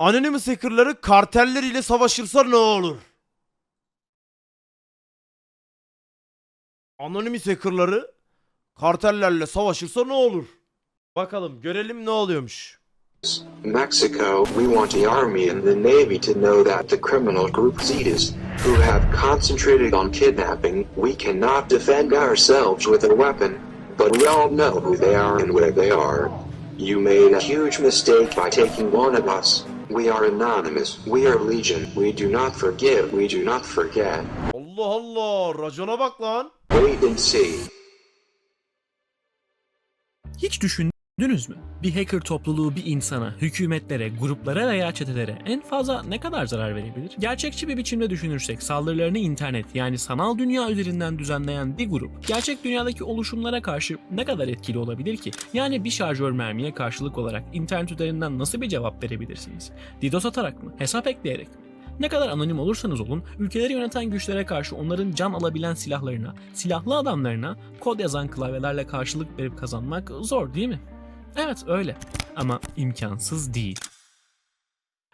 Anonymous hackerları karteller ile savaşırsa ne olur? Anonymous hackerları kartellerle savaşırsa ne olur? Bakalım görelim ne oluyormuş. Mexico, we want the Army and the Navy to know that the criminal group Zetas, who have concentrated on kidnapping, we cannot defend ourselves with a weapon, but we all know who they are and where they are. You made a huge mistake by taking one of us. We are anonymous, we are legion, we do not forgive, we do not forget. Allah Allah racona bak lan. Wait and see. Hiç düşündünüz mü? Bir hacker topluluğu bir insana, hükümetlere, gruplara veya çetelere en fazla ne kadar zarar verebilir? Gerçekçi bir biçimde düşünürsek saldırılarını internet yani sanal dünya üzerinden düzenleyen bir grup gerçek dünyadaki oluşumlara karşı ne kadar etkili olabilir ki? Yani bir şarjör mermiye karşılık olarak internet üzerinden nasıl bir cevap verebilirsiniz? DDoS atarak mı? Hesap ekleyerek mi? Ne kadar anonim olursanız olun, ülkeleri yöneten güçlere karşı onların can alabilen silahlarına, silahlı adamlarına kod yazan klavyelerle karşılık verip kazanmak zor değil mi? Evet öyle ama imkansız değil.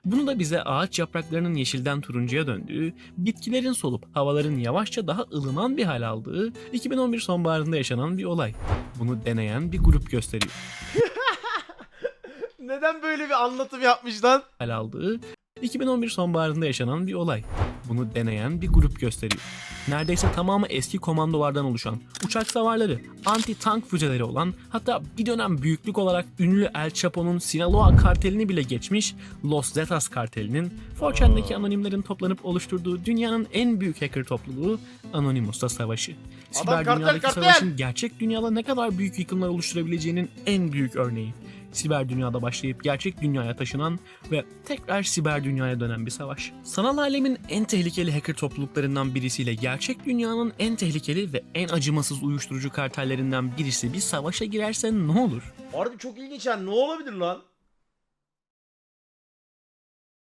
Bunu da bize ağaç yapraklarının yeşilden turuncuya döndüğü, bitkilerin solup havaların yavaşça daha ılıman bir hal aldığı 2011 sonbaharında yaşanan bir olay. Bunu deneyen bir grup gösteriyor. Neden böyle bir anlatım yapmış lan? hal aldığı 2011 sonbaharında yaşanan bir olay. Bunu deneyen bir grup gösteriyor. Neredeyse tamamı eski komandolardan oluşan, uçak savarları, anti-tank füzeleri olan, hatta bir dönem büyüklük olarak ünlü El Chapo'nun Sinaloa kartelini bile geçmiş Los Zetas kartelinin, 4chan'daki anonimlerin toplanıp oluşturduğu dünyanın en büyük hacker topluluğu Anonymous'ta savaşı. Siber kartel, dünyadaki kartel! savaşın gerçek dünyada ne kadar büyük yıkımlar oluşturabileceğinin en büyük örneği siber dünyada başlayıp gerçek dünyaya taşınan ve tekrar siber dünyaya dönen bir savaş. Sanal alemin en tehlikeli hacker topluluklarından birisiyle gerçek dünyanın en tehlikeli ve en acımasız uyuşturucu kartellerinden birisi bir savaşa girerse ne olur? Harbi çok ilginç yani ne olabilir lan?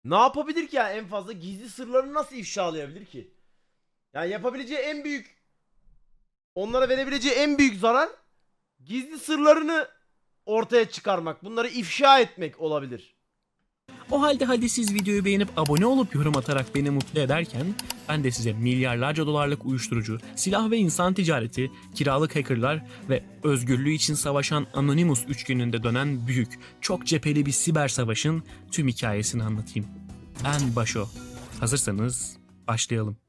Ne yapabilir ki yani en fazla gizli sırlarını nasıl ifşalayabilir ki? Yani yapabileceği en büyük onlara verebileceği en büyük zarar gizli sırlarını ortaya çıkarmak, bunları ifşa etmek olabilir. O halde hadi siz videoyu beğenip abone olup yorum atarak beni mutlu ederken ben de size milyarlarca dolarlık uyuşturucu, silah ve insan ticareti, kiralık hackerlar ve özgürlüğü için savaşan Anonymous üçgeninde dönen büyük, çok cepheli bir siber savaşın tüm hikayesini anlatayım. Ben Başo. Hazırsanız başlayalım.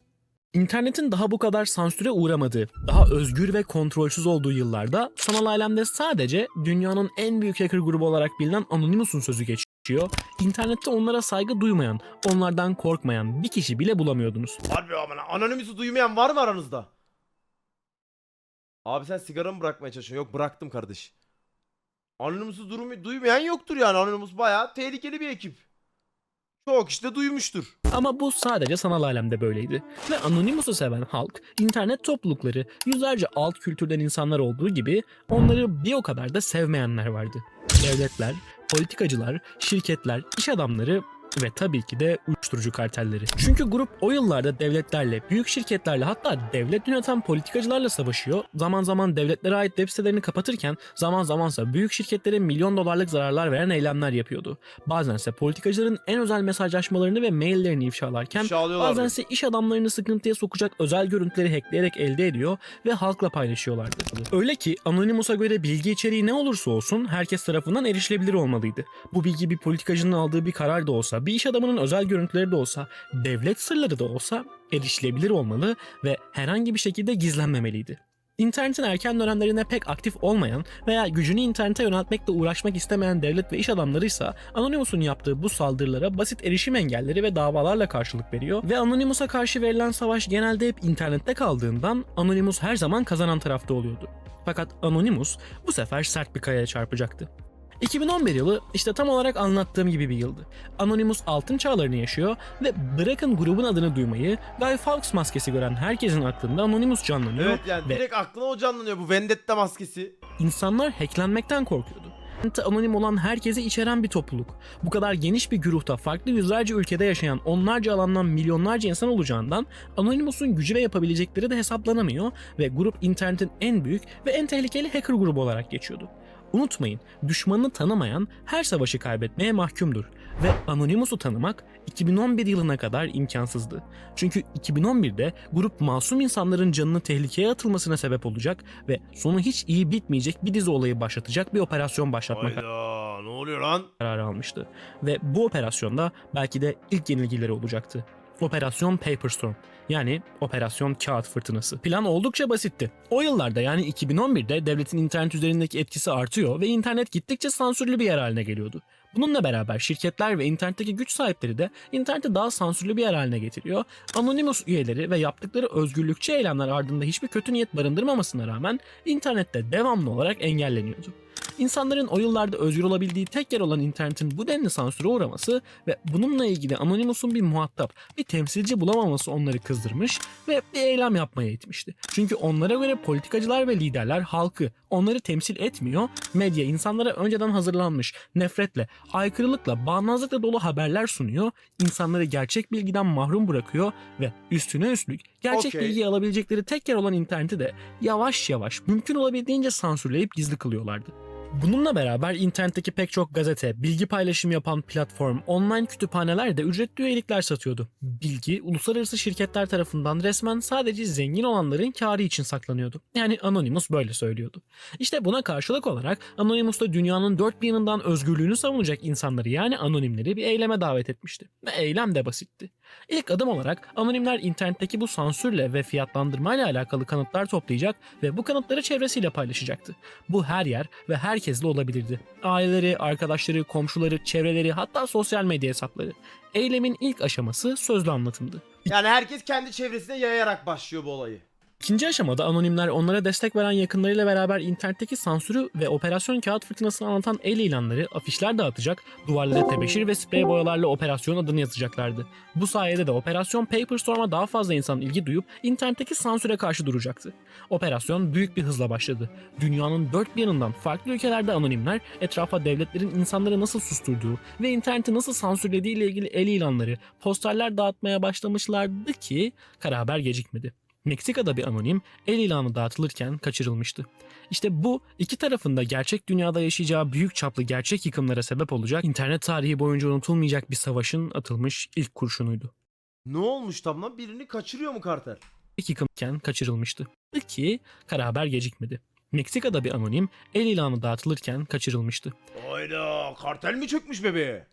İnternetin daha bu kadar sansüre uğramadığı, daha özgür ve kontrolsüz olduğu yıllarda sanal alemde sadece dünyanın en büyük hacker grubu olarak bilinen Anonymous'un sözü geçiyor. İnternette onlara saygı duymayan, onlardan korkmayan bir kişi bile bulamıyordunuz. Harbi amına Anonymous'u duymayan var mı aranızda? Abi sen sigara mı bırakmaya çalışıyorsun? Yok bıraktım kardeş. Anonymous'u durum- duymayan yoktur yani. Anonymous bayağı tehlikeli bir ekip. Çok işte duymuştur. Ama bu sadece sanal alemde böyleydi. Ve Anonymous'u seven halk, internet toplulukları, yüzlerce alt kültürden insanlar olduğu gibi onları bir o kadar da sevmeyenler vardı. Devletler, politikacılar, şirketler, iş adamları ve tabii ki de uyuşturucu kartelleri. Çünkü grup o yıllarda devletlerle, büyük şirketlerle hatta devlet yöneten politikacılarla savaşıyor. Zaman zaman devletlere ait web sitelerini kapatırken zaman zamansa büyük şirketlere milyon dolarlık zararlar veren eylemler yapıyordu. Bazense politikacıların en özel mesajlaşmalarını ve maillerini ifşalarken bazense iş adamlarını sıkıntıya sokacak özel görüntüleri hackleyerek elde ediyor ve halkla paylaşıyorlardı. Öyle ki Anonymous'a göre bilgi içeriği ne olursa olsun herkes tarafından erişilebilir olmalıydı. Bu bilgi bir politikacının aldığı bir karar da olsa, bir iş adamının özel görüntüleri de olsa, devlet sırları da olsa erişilebilir olmalı ve herhangi bir şekilde gizlenmemeliydi. İnternetin erken dönemlerinde pek aktif olmayan veya gücünü internete yöneltmekle uğraşmak istemeyen devlet ve iş adamlarıysa Anonymous'un yaptığı bu saldırılara basit erişim engelleri ve davalarla karşılık veriyor ve Anonymous'a karşı verilen savaş genelde hep internette kaldığından Anonymous her zaman kazanan tarafta oluyordu. Fakat Anonymous bu sefer sert bir kayaya çarpacaktı. 2011 yılı işte tam olarak anlattığım gibi bir yıldı. Anonymous altın çağlarını yaşıyor ve bırakın grubun adını duymayı, Guy Fawkes maskesi gören herkesin aklında Anonymous canlanıyor Evet yani ve direkt aklına o canlanıyor bu Vendetta maskesi. İnsanlar hacklenmekten korkuyordu. Anonim olan herkesi içeren bir topluluk. Bu kadar geniş bir güruhta farklı yüzlerce ülkede yaşayan onlarca alandan milyonlarca insan olacağından Anonymous'un gücü ve yapabilecekleri de hesaplanamıyor ve grup internetin en büyük ve en tehlikeli hacker grubu olarak geçiyordu. Unutmayın, düşmanını tanımayan her savaşı kaybetmeye mahkumdur ve Anonymous'u tanımak 2011 yılına kadar imkansızdı. Çünkü 2011'de grup masum insanların canını tehlikeye atılmasına sebep olacak ve sonu hiç iyi bitmeyecek bir dizi olayı başlatacak bir operasyon başlatmak Hayda ne oluyor lan? kararı almıştı. Ve bu operasyonda belki de ilk yenilgileri olacaktı. Operasyon Paperstorm yani Operasyon Kağıt Fırtınası. Plan oldukça basitti. O yıllarda yani 2011'de devletin internet üzerindeki etkisi artıyor ve internet gittikçe sansürlü bir yer haline geliyordu. Bununla beraber şirketler ve internetteki güç sahipleri de interneti daha sansürlü bir yer haline getiriyor. Anonymous üyeleri ve yaptıkları özgürlükçü eylemler ardında hiçbir kötü niyet barındırmamasına rağmen internette devamlı olarak engelleniyordu. İnsanların o yıllarda özgür olabildiği tek yer olan internetin bu denli sansüre uğraması ve bununla ilgili Anonymous'un bir muhatap, bir temsilci bulamaması onları kızdırmış ve bir eylem yapmaya itmişti. Çünkü onlara göre politikacılar ve liderler halkı, onları temsil etmiyor, medya insanlara önceden hazırlanmış, nefretle, aykırılıkla, bağnazlıkla dolu haberler sunuyor, insanları gerçek bilgiden mahrum bırakıyor ve üstüne üstlük gerçek Okey. bilgiyi alabilecekleri tek yer olan interneti de yavaş yavaş mümkün olabildiğince sansürleyip gizli kılıyorlardı. Bununla beraber internetteki pek çok gazete, bilgi paylaşım yapan platform, online kütüphaneler de ücretli üyelikler satıyordu. Bilgi, uluslararası şirketler tarafından resmen sadece zengin olanların karı için saklanıyordu. Yani Anonymous böyle söylüyordu. İşte buna karşılık olarak Anonymous da dünyanın dört bir yanından özgürlüğünü savunacak insanları yani anonimleri bir eyleme davet etmişti. Ve eylem de basitti. İlk adım olarak anonimler internetteki bu sansürle ve fiyatlandırmayla alakalı kanıtlar toplayacak ve bu kanıtları çevresiyle paylaşacaktı. Bu her yer ve herkesle olabilirdi. Aileleri, arkadaşları, komşuları, çevreleri hatta sosyal medya hesapları. Eylemin ilk aşaması sözlü anlatımdı. Yani herkes kendi çevresine yayarak başlıyor bu olayı. İkinci aşamada anonimler onlara destek veren yakınlarıyla beraber internetteki sansürü ve operasyon kağıt fırtınasını anlatan el ilanları, afişler dağıtacak, duvarlara tebeşir ve sprey boyalarla operasyon adını yazacaklardı. Bu sayede de operasyon Paperstorm'a daha fazla insan ilgi duyup internetteki sansüre karşı duracaktı. Operasyon büyük bir hızla başladı. Dünyanın dört bir yanından farklı ülkelerde anonimler etrafa devletlerin insanları nasıl susturduğu ve interneti nasıl sansürlediği ile ilgili el ilanları, posterler dağıtmaya başlamışlardı ki kara haber gecikmedi. Meksika'da bir anonim el ilanı dağıtılırken kaçırılmıştı. İşte bu iki tarafında gerçek dünyada yaşayacağı büyük çaplı gerçek yıkımlara sebep olacak internet tarihi boyunca unutulmayacak bir savaşın atılmış ilk kurşunuydu. Ne olmuş tam lan? Birini kaçırıyor mu kartel? İlk yıkımken kaçırılmıştı. Ki kara haber gecikmedi. Meksika'da bir anonim el ilanı dağıtılırken kaçırılmıştı. Hayda kartel mi çökmüş bebeğe?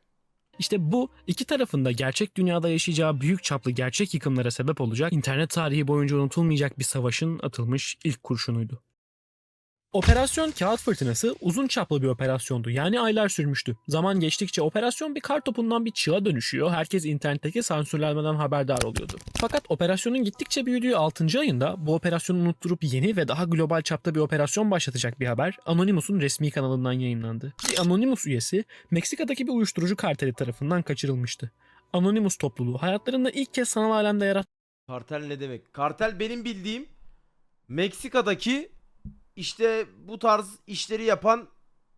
İşte bu iki tarafında gerçek dünyada yaşayacağı büyük çaplı gerçek yıkımlara sebep olacak internet tarihi boyunca unutulmayacak bir savaşın atılmış ilk kurşunuydu. Operasyon Kağıt Fırtınası uzun çaplı bir operasyondu. Yani aylar sürmüştü. Zaman geçtikçe operasyon bir kar topundan bir çığa dönüşüyor. Herkes internetteki sansürlenmeden haberdar oluyordu. Fakat operasyonun gittikçe büyüdüğü 6. ayında bu operasyonu unutturup yeni ve daha global çapta bir operasyon başlatacak bir haber Anonymous'un resmi kanalından yayınlandı. Bir Anonymous üyesi Meksika'daki bir uyuşturucu karteli tarafından kaçırılmıştı. Anonymous topluluğu hayatlarında ilk kez sanal alemde yarattığı Kartel ne demek? Kartel benim bildiğim Meksika'daki işte bu tarz işleri yapan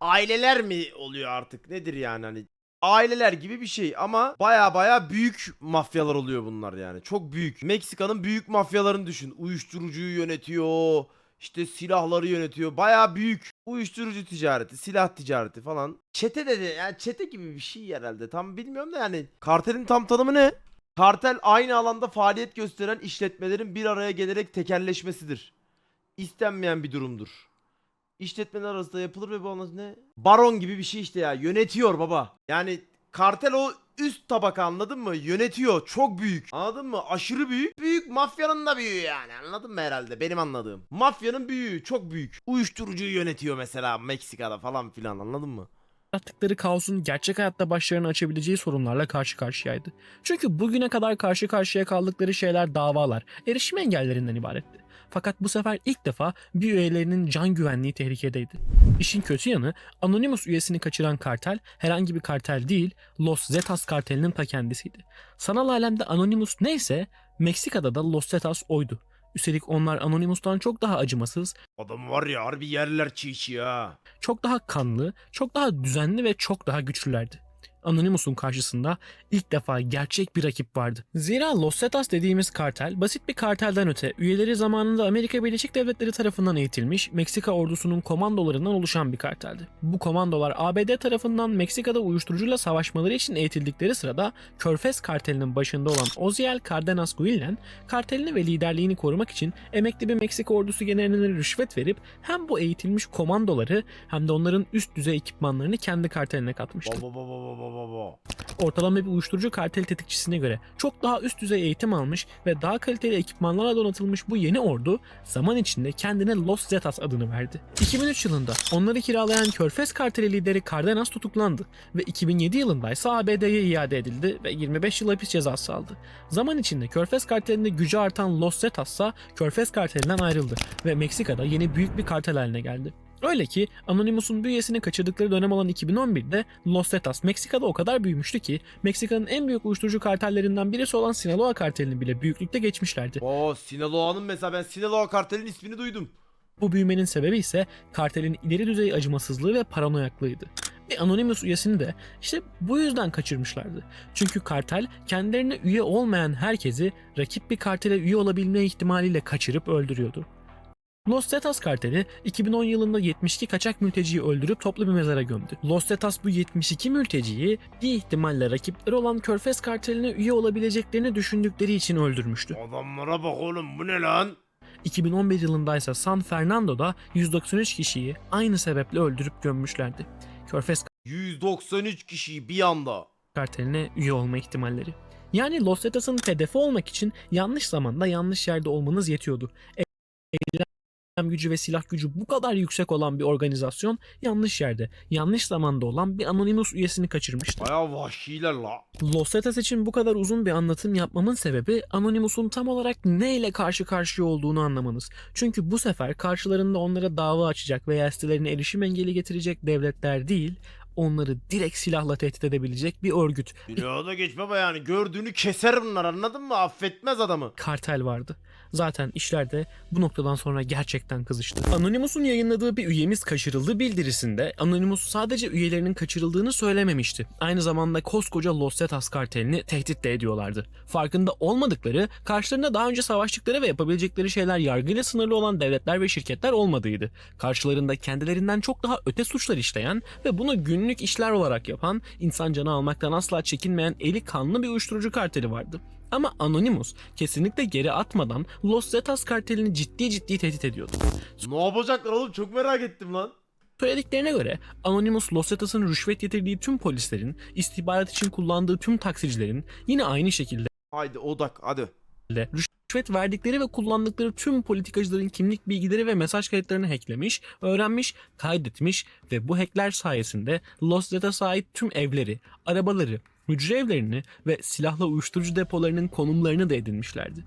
aileler mi oluyor artık? Nedir yani hani? Aileler gibi bir şey ama baya baya büyük mafyalar oluyor bunlar yani. Çok büyük. Meksika'nın büyük mafyalarını düşün. Uyuşturucuyu yönetiyor. işte silahları yönetiyor. Baya büyük. Uyuşturucu ticareti, silah ticareti falan. Çete dedi. Yani çete gibi bir şey herhalde. Tam bilmiyorum da yani. Kartelin tam tanımı ne? Kartel aynı alanda faaliyet gösteren işletmelerin bir araya gelerek tekelleşmesidir. İstenmeyen bir durumdur. İşletmeler arasında yapılır ve bu anlamda ne? Baron gibi bir şey işte ya. Yönetiyor baba. Yani kartel o üst tabaka anladın mı? Yönetiyor. Çok büyük. Anladın mı? Aşırı büyük. Büyük mafyanın da büyüğü yani. Anladın mı herhalde? Benim anladığım. Mafyanın büyüğü. Çok büyük. Uyuşturucuyu yönetiyor mesela Meksika'da falan filan anladın mı? yarattıkları kaosun gerçek hayatta başlarını açabileceği sorunlarla karşı karşıyaydı. Çünkü bugüne kadar karşı karşıya kaldıkları şeyler davalar, erişim engellerinden ibaretti. Fakat bu sefer ilk defa bir üyelerinin can güvenliği tehlikedeydi. İşin kötü yanı Anonymous üyesini kaçıran kartel herhangi bir kartel değil Los Zetas kartelinin ta kendisiydi. Sanal alemde Anonymous neyse Meksika'da da Los Zetas oydu. Üstelik onlar Anonymous'tan çok daha acımasız, Adam var ya harbi yerler çiğ çiğ ha. çok daha kanlı, çok daha düzenli ve çok daha güçlülerdi. Anonymous'un karşısında ilk defa gerçek bir rakip vardı. Zira Los Zetas dediğimiz kartel basit bir kartelden öte üyeleri zamanında Amerika Birleşik Devletleri tarafından eğitilmiş Meksika ordusunun komandolarından oluşan bir karteldi. Bu komandolar ABD tarafından Meksika'da uyuşturucuyla savaşmaları için eğitildikleri sırada Körfez kartelinin başında olan Oziel Cardenas Guillen kartelini ve liderliğini korumak için emekli bir Meksika ordusu generaline rüşvet verip hem bu eğitilmiş komandoları hem de onların üst düzey ekipmanlarını kendi karteline katmıştı. Baba. Ortalama bir uyuşturucu kartel tetikçisine göre çok daha üst düzey eğitim almış ve daha kaliteli ekipmanlarla donatılmış bu yeni ordu zaman içinde kendine Los Zetas adını verdi. 2003 yılında onları kiralayan Körfez karteli lideri Cardenas tutuklandı ve 2007 yılında ise ABD'ye iade edildi ve 25 yıl hapis cezası aldı. Zaman içinde Körfez kartelinde gücü artan Los Zetas ise Körfez kartelinden ayrıldı ve Meksika'da yeni büyük bir kartel haline geldi. Öyle ki Anonymous'un bir üyesini kaçırdıkları dönem olan 2011'de Los Zetas Meksika'da o kadar büyümüştü ki Meksika'nın en büyük uyuşturucu kartellerinden birisi olan Sinaloa kartelini bile büyüklükte geçmişlerdi. Oo Sinaloa'nın mesela ben Sinaloa kartelin ismini duydum. Bu büyümenin sebebi ise kartelin ileri düzey acımasızlığı ve paranoyaklığıydı. Bir Anonymous üyesini de işte bu yüzden kaçırmışlardı. Çünkü kartel kendilerine üye olmayan herkesi rakip bir kartele üye olabilme ihtimaliyle kaçırıp öldürüyordu. Los Zetas karteli 2010 yılında 72 kaçak mülteciyi öldürüp toplu bir mezara gömdü. Los Zetas bu 72 mülteciyi bir ihtimalle rakipleri olan Körfez karteline üye olabileceklerini düşündükleri için öldürmüştü. Adamlara bak oğlum bu ne lan? 2011 yılında ise San Fernando'da 193 kişiyi aynı sebeple öldürüp gömmüşlerdi. Körfez 193 kişiyi bir anda. karteline üye olma ihtimalleri. Yani Los Zetas'ın hedefi olmak için yanlış zamanda yanlış yerde olmanız yetiyordu. Eylem gücü ve silah gücü bu kadar yüksek olan bir organizasyon yanlış yerde, yanlış zamanda olan bir Anonymous üyesini kaçırmıştı. Baya vahşiler la. Los Zetas için bu kadar uzun bir anlatım yapmamın sebebi Anonymous'un tam olarak ne ile karşı karşıya olduğunu anlamanız. Çünkü bu sefer karşılarında onlara dava açacak veya sitelerine erişim engeli getirecek devletler değil, onları direkt silahla tehdit edebilecek bir örgüt, Bir da geç baba yani gördüğünü keser bunlar anladın mı? Affetmez adamı. kartel vardı. Zaten işler de bu noktadan sonra gerçekten kızıştı. Anonymous'un yayınladığı bir üyemiz kaçırıldı bildirisinde Anonymous sadece üyelerinin kaçırıldığını söylememişti. Aynı zamanda koskoca Los Zetas kartelini tehdit de ediyorlardı. Farkında olmadıkları, karşılarında daha önce savaştıkları ve yapabilecekleri şeyler yargıyla sınırlı olan devletler ve şirketler olmadığıydı. Karşılarında kendilerinden çok daha öte suçlar işleyen ve bunu günlük işler olarak yapan, insan canı almaktan asla çekinmeyen eli kanlı bir uyuşturucu karteli vardı. Ama Anonymous kesinlikle geri atmadan Los Zetas kartelini ciddi ciddi tehdit ediyordu. Ne yapacaklar oğlum çok merak ettim lan. Söylediklerine göre Anonymous Los Zetas'ın rüşvet getirdiği tüm polislerin, istihbarat için kullandığı tüm taksicilerin yine aynı şekilde Haydi odak hadi. rüşvet verdikleri ve kullandıkları tüm politikacıların kimlik bilgileri ve mesaj kayıtlarını hacklemiş, öğrenmiş, kaydetmiş ve bu hackler sayesinde Los Zetas'a ait tüm evleri, arabaları, hücre evlerini ve silahlı uyuşturucu depolarının konumlarını da edinmişlerdi.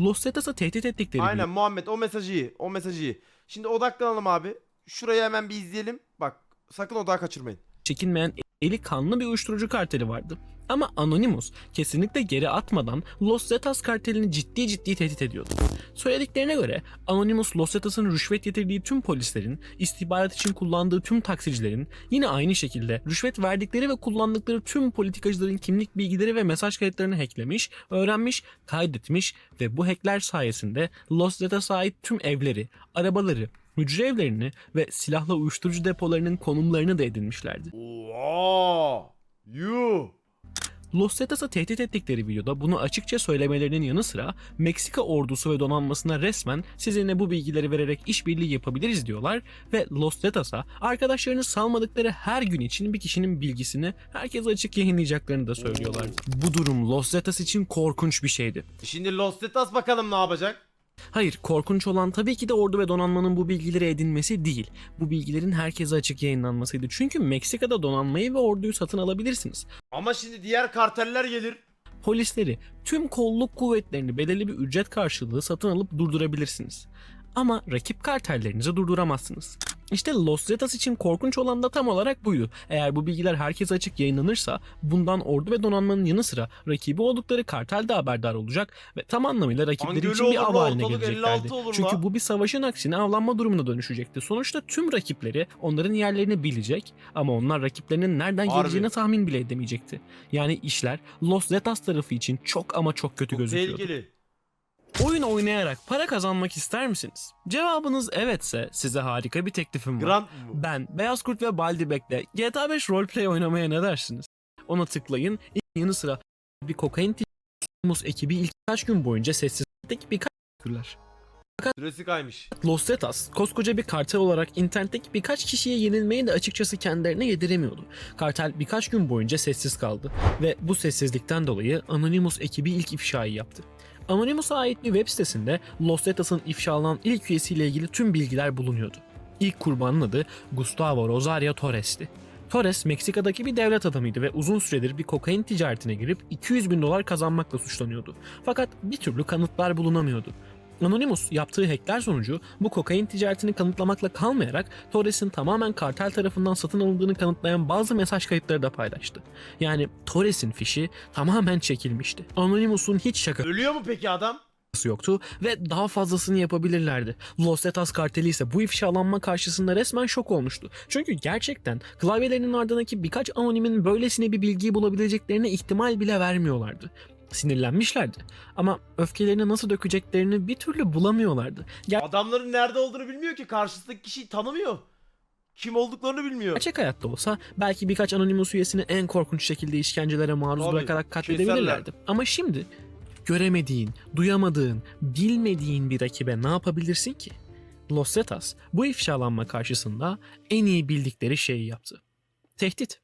Los Zetas'a tehdit ettikleri Aynen Muhammed o mesajı iyi. O mesajı iyi. Şimdi odaklanalım abi. Şurayı hemen bir izleyelim. Bak sakın odağı kaçırmayın. çekinmeyen eli kanlı bir uyuşturucu karteli vardı. Ama Anonymous kesinlikle geri atmadan Los Zetas kartelini ciddi ciddi tehdit ediyordu. Söylediklerine göre Anonymous Los Zetas'ın rüşvet getirdiği tüm polislerin, istihbarat için kullandığı tüm taksicilerin yine aynı şekilde rüşvet verdikleri ve kullandıkları tüm politikacıların kimlik bilgileri ve mesaj kayıtlarını hacklemiş, öğrenmiş, kaydetmiş ve bu hackler sayesinde Los Zetas'a ait tüm evleri, arabaları, hücre evlerini ve silahlı uyuşturucu depolarının konumlarını da edinmişlerdi. Oha! Yuh! Los Zetas'a tehdit ettikleri videoda bunu açıkça söylemelerinin yanı sıra Meksika ordusu ve donanmasına resmen sizinle bu bilgileri vererek işbirliği yapabiliriz diyorlar ve Los Zetas'a arkadaşlarını salmadıkları her gün için bir kişinin bilgisini herkese açık yayınlayacaklarını da söylüyorlar. Bu durum Los Zetas için korkunç bir şeydi. Şimdi Los Zetas bakalım ne yapacak? Hayır, korkunç olan tabii ki de ordu ve donanmanın bu bilgileri edinmesi değil. Bu bilgilerin herkese açık yayınlanmasıydı. Çünkü Meksika'da donanmayı ve orduyu satın alabilirsiniz. Ama şimdi diğer karteller gelir. Polisleri, tüm kolluk kuvvetlerini belirli bir ücret karşılığı satın alıp durdurabilirsiniz. Ama rakip kartellerinizi durduramazsınız. İşte Los Zetas için korkunç olan da tam olarak buydu. Eğer bu bilgiler herkese açık yayınlanırsa bundan ordu ve donanmanın yanı sıra rakibi oldukları kartel de haberdar olacak ve tam anlamıyla rakipleri Angölü için bir av haline geleceklerdi. 56 olur Çünkü la. bu bir savaşın aksine avlanma durumuna dönüşecekti. Sonuçta tüm rakipleri onların yerlerini bilecek ama onlar rakiplerinin nereden Harbi. geleceğini tahmin bile edemeyecekti. Yani işler Los Zetas tarafı için çok ama çok kötü Çok gözüküyordu. tehlikeli. Oyun oynayarak para kazanmak ister misiniz? Cevabınız evetse size harika bir teklifim var. Grant mı? Ben, Beyaz Kurt ve Baldi Bek'le GTA 5 roleplay oynamaya ne dersiniz? Ona tıklayın. yanı sıra bir kokain timus ekibi ilk kaç gün boyunca sessizlik birkaç teşekkürler. Süresi kaymış. Los Zetas, koskoca bir kartel olarak internetteki birkaç kişiye yenilmeyi de açıkçası kendilerine yediremiyordu. Kartel birkaç gün boyunca sessiz kaldı ve bu sessizlikten dolayı Anonymous ekibi ilk ifşayı yaptı. Anonymous'a ait bir web sitesinde Los Zetas'ın ifşalanan ilk üyesiyle ilgili tüm bilgiler bulunuyordu. İlk kurbanın adı Gustavo Rosario Torres'ti. Torres Meksika'daki bir devlet adamıydı ve uzun süredir bir kokain ticaretine girip 200 bin dolar kazanmakla suçlanıyordu. Fakat bir türlü kanıtlar bulunamıyordu. Anonymous yaptığı hackler sonucu bu kokain ticaretini kanıtlamakla kalmayarak Torres'in tamamen kartel tarafından satın alındığını kanıtlayan bazı mesaj kayıtları da paylaştı. Yani Torres'in fişi tamamen çekilmişti. Anonymous'un hiç şakası Ölüyor mu peki adam? yoktu ve daha fazlasını yapabilirlerdi. Los Zetas karteli ise bu ifşalanma karşısında resmen şok olmuştu. Çünkü gerçekten klavyelerinin ardındaki birkaç anonimin böylesine bir bilgiyi bulabileceklerine ihtimal bile vermiyorlardı. Sinirlenmişlerdi ama öfkelerini nasıl dökeceklerini bir türlü bulamıyorlardı. Adamların nerede olduğunu bilmiyor ki. Karşısındaki kişiyi tanımıyor. Kim olduklarını bilmiyor. Gerçek hayatta olsa belki birkaç Anonymous üyesini en korkunç şekilde işkencelere maruz Tabii, bırakarak katledebilirlerdi. Ama şimdi göremediğin, duyamadığın, bilmediğin bir rakibe ne yapabilirsin ki? Los Zetas bu ifşalanma karşısında en iyi bildikleri şeyi yaptı. Tehdit.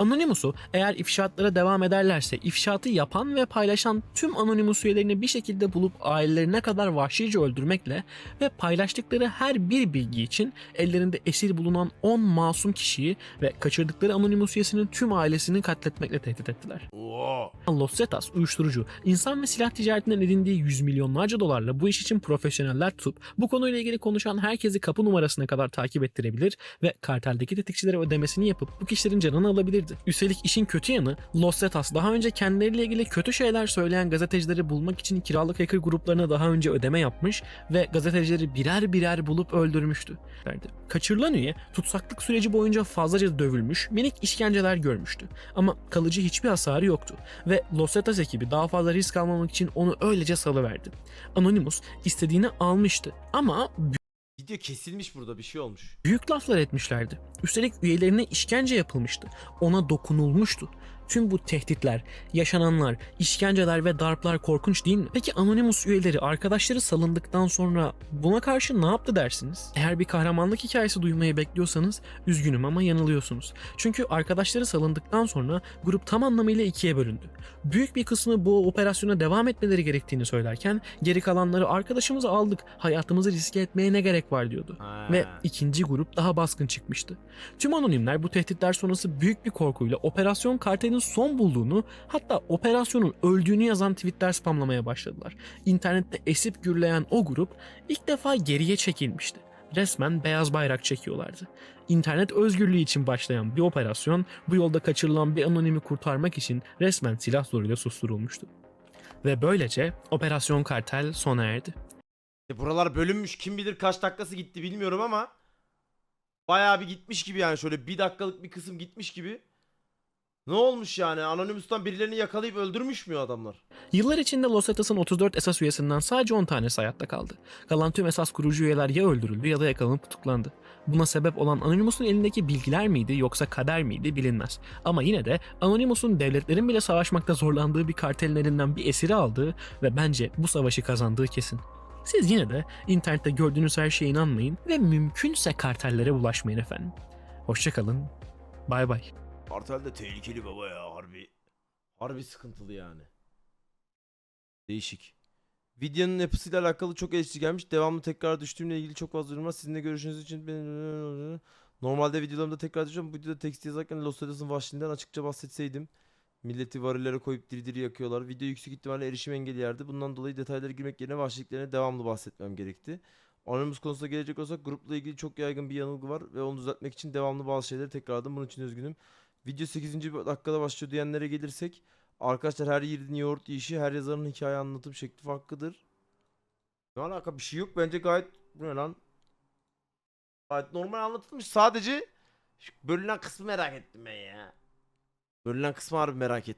Anonymous'u eğer ifşaatlara devam ederlerse ifşaatı yapan ve paylaşan tüm Anonymous üyelerini bir şekilde bulup ailelerine kadar vahşice öldürmekle ve paylaştıkları her bir bilgi için ellerinde esir bulunan 10 masum kişiyi ve kaçırdıkları Anonymous üyesinin tüm ailesini katletmekle tehdit ettiler. Los Zetas uyuşturucu, insan ve silah ticaretinden edindiği yüz milyonlarca dolarla bu iş için profesyoneller tutup bu konuyla ilgili konuşan herkesi kapı numarasına kadar takip ettirebilir ve karteldeki tetikçilere ödemesini yapıp bu kişilerin canını alabilirdi. Üstelik işin kötü yanı Los Zetas daha önce kendileriyle ilgili kötü şeyler söyleyen gazetecileri bulmak için kiralık hacker gruplarına daha önce ödeme yapmış ve gazetecileri birer birer bulup öldürmüştü. derdi. Kaçırılan üye tutsaklık süreci boyunca fazlaca dövülmüş, minik işkenceler görmüştü. Ama kalıcı hiçbir hasarı yoktu ve Los Zetas ekibi daha fazla risk almamak için onu öylece salıverdi. Anonymous istediğini almıştı ama Video kesilmiş burada bir şey olmuş. büyük laflar etmişlerdi. Üstelik üyelerine işkence yapılmıştı. Ona dokunulmuştu. Tüm bu tehditler, yaşananlar, işkenceler ve darplar korkunç değil mi? Peki Anonymous üyeleri arkadaşları salındıktan sonra buna karşı ne yaptı dersiniz? Eğer bir kahramanlık hikayesi duymayı bekliyorsanız üzgünüm ama yanılıyorsunuz. Çünkü arkadaşları salındıktan sonra grup tam anlamıyla ikiye bölündü. Büyük bir kısmı bu operasyona devam etmeleri gerektiğini söylerken geri kalanları arkadaşımızı aldık, hayatımızı riske etmeye ne gerek var diyordu. Ha. Ve ikinci grup daha baskın çıkmıştı. Tüm anonimler bu tehditler sonrası büyük bir korkuyla operasyon kartelin son bulduğunu hatta operasyonun öldüğünü yazan tweetler spamlamaya başladılar. İnternette esip gürleyen o grup ilk defa geriye çekilmişti. Resmen beyaz bayrak çekiyorlardı. İnternet özgürlüğü için başlayan bir operasyon bu yolda kaçırılan bir anonimi kurtarmak için resmen silah zoruyla susturulmuştu. Ve böylece Operasyon Kartel sona erdi. E buralar bölünmüş. Kim bilir kaç dakikası gitti bilmiyorum ama bayağı bir gitmiş gibi yani şöyle bir dakikalık bir kısım gitmiş gibi. Ne olmuş yani? Anonymous'tan birilerini yakalayıp öldürmüş mü adamlar? Yıllar içinde Los Zetas'ın 34 esas üyesinden sadece 10 tanesi hayatta kaldı. Kalan tüm esas kurucu üyeler ya öldürüldü ya da yakalanıp tutuklandı. Buna sebep olan Anonymous'un elindeki bilgiler miydi yoksa kader miydi bilinmez. Ama yine de Anonymous'un devletlerin bile savaşmakta zorlandığı bir kartelin elinden bir esiri aldığı ve bence bu savaşı kazandığı kesin. Siz yine de internette gördüğünüz her şeye inanmayın ve mümkünse kartellere bulaşmayın efendim. Hoşçakalın. Bay bay. Kartel de tehlikeli baba ya harbi. Harbi sıkıntılı yani. Değişik. Videonun yapısıyla alakalı çok eleştiri gelmiş. Devamlı tekrar düştüğümle ilgili çok fazla yorum var. Sizin de görüşünüz için. Normalde videolarımda tekrar düşeceğim. Bu videoda tekst yazarken Los Angeles'ın vahşiliğinden açıkça bahsetseydim. Milleti varillere koyup diri diri yakıyorlar. Video yüksek ihtimalle erişim engeli yerde. Bundan dolayı detaylara girmek yerine vahşiliklerine devamlı bahsetmem gerekti. Anonymous konusuna gelecek olsak grupla ilgili çok yaygın bir yanılgı var ve onu düzeltmek için devamlı bazı şeyleri tekrarladım. Bunun için üzgünüm. Video 8. dakikada başlıyor diyenlere gelirsek arkadaşlar her yiğidin yoğurt yiyişi her yazarın hikaye anlatım şekli farklıdır. Ne alaka bir şey yok bence gayet bu ne lan? Gayet normal anlatılmış. Sadece bölünen kısmı merak ettim ben ya. Bölünen kısmı harbi merak ettim.